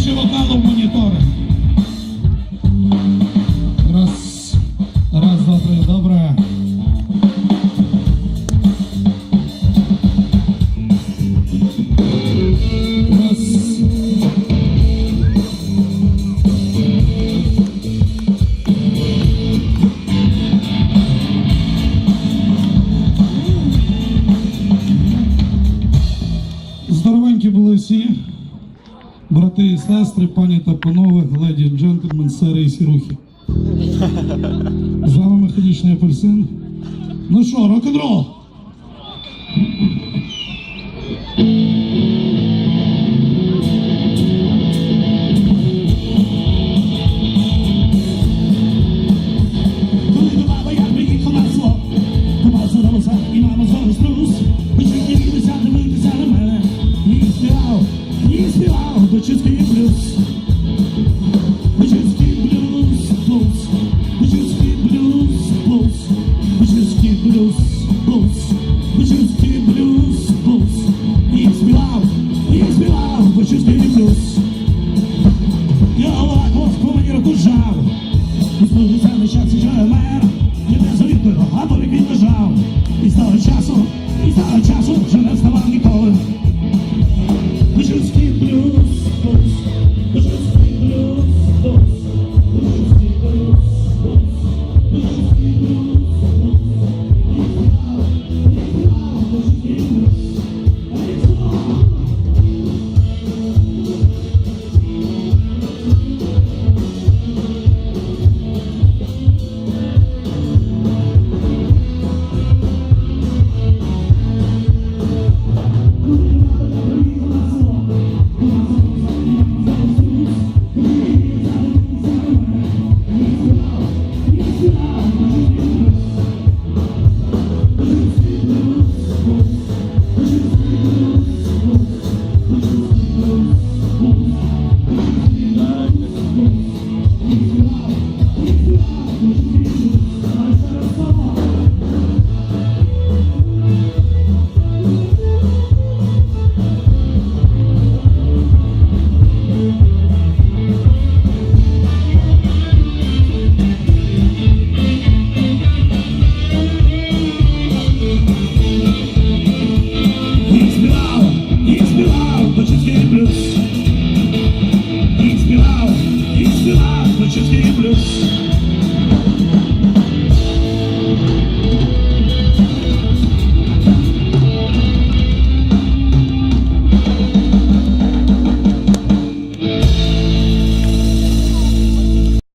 більше вокалу в моніторах. Раз, раз, два, три, добре. брати і сестри, пані та панове, леді, джентльмен, сери і сірухи. З вами механічний апельсин. Ну що, рок-н-рол? blues, but you skip blues, blues. Yes, we love, yes, we love, but you skip blues. Магический плюс.